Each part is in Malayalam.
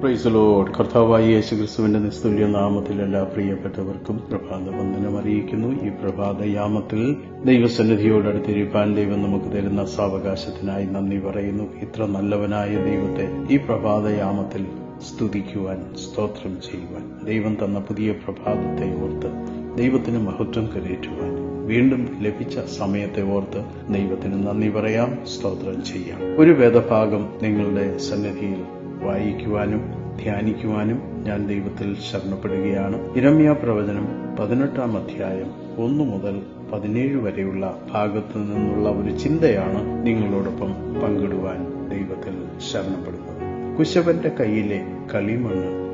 പ്രൈസ് ലോഡ് കർത്താവായ യേശു ക്രിസ്തുവിന്റെ നിസ്തുല്യ നാമത്തിൽ എല്ലാ പ്രിയപ്പെട്ടവർക്കും പ്രഭാത വന്ദനം അറിയിക്കുന്നു. ഈ പ്രഭാത യാമത്തിൽ ദൈവസന്നിധിയോടടുത്തിരിക്കാൻ ദൈവം നമുക്ക് തരുന്ന സാവകാശത്തിനായി നന്ദി പറയുന്നു. ഇത്ര നല്ലവനായ ദൈവത്തെ ഈ പ്രഭാതയാമത്തിൽ സ്തുതിക്കുവാൻ സ്തോത്രം ചെയ്യുവാൻ ദൈവം തന്ന പുതിയ പ്രഭാതത്തെ ഓർത്ത് ദൈവത്തിന് മഹത്വം കരേറ്റുവാൻ വീണ്ടും ലഭിച്ച സമയത്തെ ഓർത്ത് ദൈവത്തിന് നന്ദി പറയാം സ്തോത്രം ചെയ്യാം. ഒരു വേദഭാഗം നിങ്ങളുടെ സന്നിധിയിൽ വായിക്കുവാനും ധ്യാനിക്കുവാനും ഞാൻ ദൈവത്തിൽ ശരണപ്പെടുകയാണ്. ഇരമ്യ പ്രവചനം പതിനെട്ടാം അധ്യായം ഒന്നു മുതൽ പതിനേഴ് വരെയുള്ള ഭാഗത്തു നിന്നുള്ള ഒരു ചിന്തയാണ് നിങ്ങളോടൊപ്പം പങ്കിടുവാൻ ദൈവത്തിൽ ശരണപ്പെടുന്നത്. കുശവന്റെ കയ്യിലെ കളിമണ്ണ്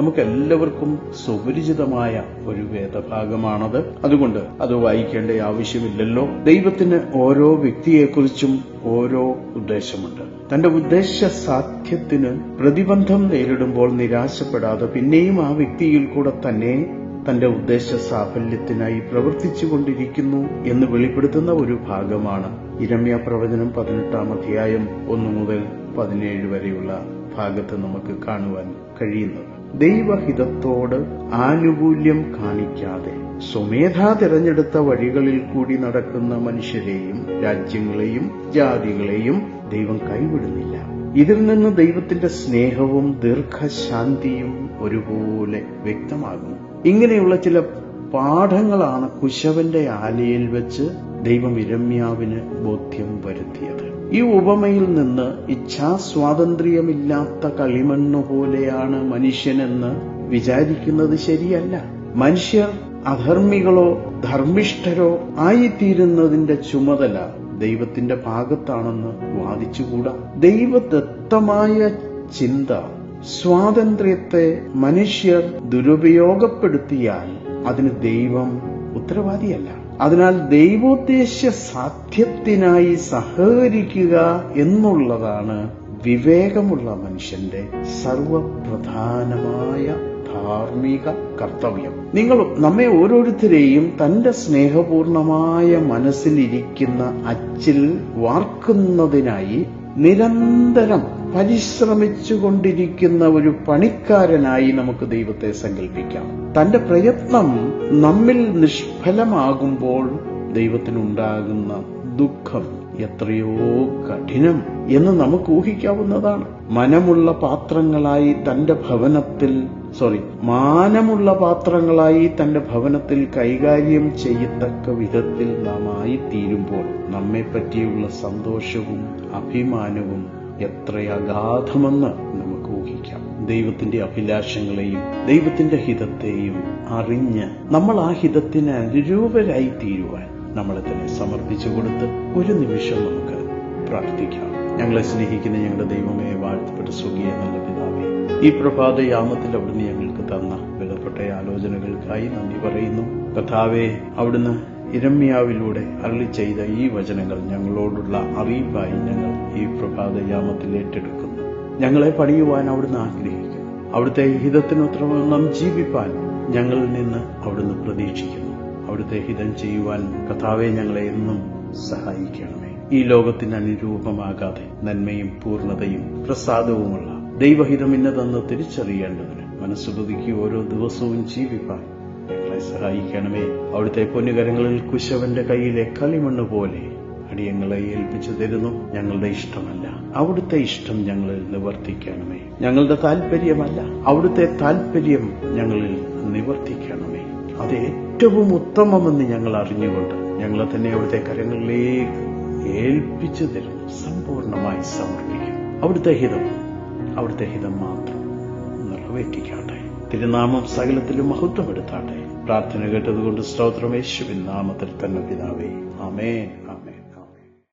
നമുക്കെല്ലാവർക്കും സുപരിചിതമായ ഒരു വേദഭാഗമാണത്. അതുകൊണ്ട് അത് വായിക്കേണ്ട ആവശ്യമില്ലല്ലോ. ദൈവത്തിന് ഓരോ വ്യക്തിയെക്കുറിച്ചും ഓരോ ഉദ്ദേശമുണ്ട്. തന്റെ ഉദ്ദേശ സാധ്യത്തിന് പ്രതിബന്ധം നേരിടുമ്പോൾ നിരാശപ്പെടാതെ പിന്നെയും ആ വ്യക്തിയിൽ കൂടെ തന്നെ തന്റെ ഉദ്ദേശ സാഫല്യത്തിനായി പ്രവർത്തിച്ചു കൊണ്ടിരിക്കുന്നു എന്ന് വെളിപ്പെടുത്തുന്ന ഒരു ഭാഗമാണ് ഇരമ്യ പ്രവചനം പതിനെട്ടാം അധ്യായം ഒന്നു മുതൽ പതിനേഴ് വരെയുള്ള ഭാഗത്ത് നമുക്ക് കാണുവാൻ കഴിയുന്നത്. ദൈവഹിതത്തോട് ആനുകൂല്യം കാണിക്കാതെ സ്വമേധാ തിരഞ്ഞെടുത്ത വഴികളിൽ കൂടി നടക്കുന്ന മനുഷ്യരെയും രാജ്യങ്ങളെയും ജാതികളെയും ദൈവം കൈവിടുന്നില്ല. ഇതിൽ നിന്ന് ദൈവത്തിന്റെ സ്നേഹവും ദീർഘശാന്തിയും ഒരുപോലെ വ്യക്തമാകുന്നു. ഇങ്ങനെയുള്ള ചില പാഠങ്ങളാണ് കുശവന്റെ ആലയിൽ വെച്ച് ദൈവം ഇരമ്യാവിന് ബോധ്യം വരുത്തിയത്. ഈ ഉപമയിൽ നിന്ന് ഇച്ഛാസ്വാതന്ത്ര്യമില്ലാത്ത കളിമണ്ണ് പോലെയാണ് മനുഷ്യനെന്ന് വിചാരിക്കുന്നത് ശരിയല്ല. മനുഷ്യർ അധർമ്മികളോ ധർമ്മിഷ്ഠരോ ആയിത്തീരുന്നതിന്റെ ചുമതല ദൈവത്തിന്റെ ഭാഗത്താണെന്ന് വാദിച്ചുകൂടാ. ദൈവദത്തമായ ചിന്ത സ്വാതന്ത്ര്യത്തെ മനുഷ്യർ ദുരുപയോഗപ്പെടുത്തിയാൽ അതിന് ദൈവം ഉത്തരവാദിയല്ല. അതിനാൽ ദൈവോദ്ദേശ സാധ്യത്തിനായി സഹകരിക്കുക എന്നുള്ളതാണ് വിവേകമുള്ള മനുഷ്യന്റെ സർവപ്രധാനമായ ധാർമ്മിക കർത്തവ്യം. നിങ്ങൾ നമ്മെ ഓരോരുത്തരെയും തന്റെ സ്നേഹപൂർണമായ മനസ്സിലിരിക്കുന്ന അച്ചിൽ വാർക്കുന്നതിനായി നിരന്തരം പരിശ്രമിച്ചുകൊണ്ടിരിക്കുന്ന ഒരു പണിക്കാരനായി നമുക്ക് ദൈവത്തെ സങ്കല്പിക്കാം തന്റെ പ്രയത്നം നമ്മിൽ നിഷ്ഫലമാകുമ്പോൾ ദൈവത്തിനുണ്ടാകുന്ന ദുഃഖം എത്രയോ കഠിനം എന്ന് നമുക്ക് ഊഹിക്കാവുന്നതാണ്. മനമുള്ള പാത്രങ്ങളായി തന്റെ ഭവനത്തിൽ സോറി മാനമുള്ള പാത്രങ്ങളായി തന്റെ ഭവനത്തിൽ കൈകാര്യം ചെയ്യത്തക്ക വിധത്തിൽ നാം ആയിത്തീരുമ്പോൾ നമ്മെ പറ്റിയുള്ള സന്തോഷവും അഭിമാനവും എത്ര അഗാധമെന്ന് നമുക്ക് ഊഹിക്കാം. ദൈവത്തിന്റെ അഭിലാഷങ്ങളെയും ദൈവത്തിന്റെ ഹിതത്തെയും അറിഞ്ഞ് നമ്മൾ ആ ഹിതത്തിന് അനുരൂപരായി തീരുവാൻ നമ്മളെ തന്നെ സമർപ്പിച്ചു കൊടുത്ത് ഒരു നിമിഷം നമുക്ക് പ്രാർത്ഥിക്കാം. ഞങ്ങളെ സ്നേഹിക്കുന്ന ഞങ്ങളുടെ ദൈവമേ വാഴ്ത്തപ്പെട്ട സുഖിയ നല്ല പിതാവേ ഈ പ്രഭാതയാമത്തിൽ അവിടുന്ന് ഞങ്ങൾക്ക് തന്ന വിലപ്പെട്ട ആലോചനകൾക്കായി നന്ദി പറയുന്നു. കഥാവെ അവിടുന്ന് ഇരമ്യാവിലൂടെ അരളി ചെയ്ത ഈ വചനങ്ങൾ ഞങ്ങളോടുള്ള അറിയിപ്പായി ഞങ്ങൾ പ്രഭാത യാമത്തിൽ ഏറ്റെടുക്കുന്നു. ഞങ്ങളെ പണിയുവാൻ അവിടുന്ന് ആഗ്രഹിക്കുന്നു. അവിടുത്തെ നാം ജീവിപ്പാൻ ഞങ്ങളിൽ നിന്ന് അവിടുന്ന് പ്രതീക്ഷിക്കുന്നു. അവിടുത്തെ ഹിതം ചെയ്യുവാൻ കഥാവെ ഞങ്ങളെ എന്നും സഹായിക്കണമേ. ഈ ലോകത്തിന് അനുരൂപമാകാതെ നന്മയും പൂർണതയും പ്രസാദവുമുള്ള ദൈവഹിതം ഇന്നതെന്ന് തിരിച്ചറിയേണ്ടതിന് മനസ്സുപതിക്ക് ഓരോ ദിവസവും ജീവിപ്പാൻ ഞങ്ങളെ സഹായിക്കണമേ. അവിടുത്തെ പൊന്നുകരങ്ങളിൽ കുശവന്റെ കയ്യിലെ കളിമണ്ണ് പോലെ അടിയങ്ങളെ ഏൽപ്പിച്ചു തരുന്നു ഞങ്ങളുടെ ഇഷ്ടമല്ല. അവിടുത്തെ ഇഷ്ടം ഞങ്ങളിൽ നിവർത്തിക്കണമേ. ഞങ്ങളുടെ താല്പര്യമല്ല അവിടുത്തെ താല്പര്യം ഞങ്ങളിൽ നിവർത്തിക്കണമേ. അത് ഏറ്റവും ഉത്തമമെന്ന് ഞങ്ങൾ അറിഞ്ഞുകൊണ്ട് ഞങ്ങളെ തന്നെ അവിടുത്തെ കരങ്ങളിലേക്ക് ഏൽപ്പിച്ചു തരുന്നു സമ്പൂർണമായി സമർപ്പിക്കും. അവിടുത്തെ ഹിതം അവിടുത്തെ ഹിതം മാത്രം നിറവേറ്റിക്കാട്ടെ. തിരുനാമം സകലത്തിലും മഹത്വപ്പെടുത്താട്ടെ. പ്രാർത്ഥന കേട്ടതുകൊണ്ട് സ്തോത്രം. യേശുവിൻ നാമത്തിൽ തന്നെ പിതാവേ. ആമേൻ.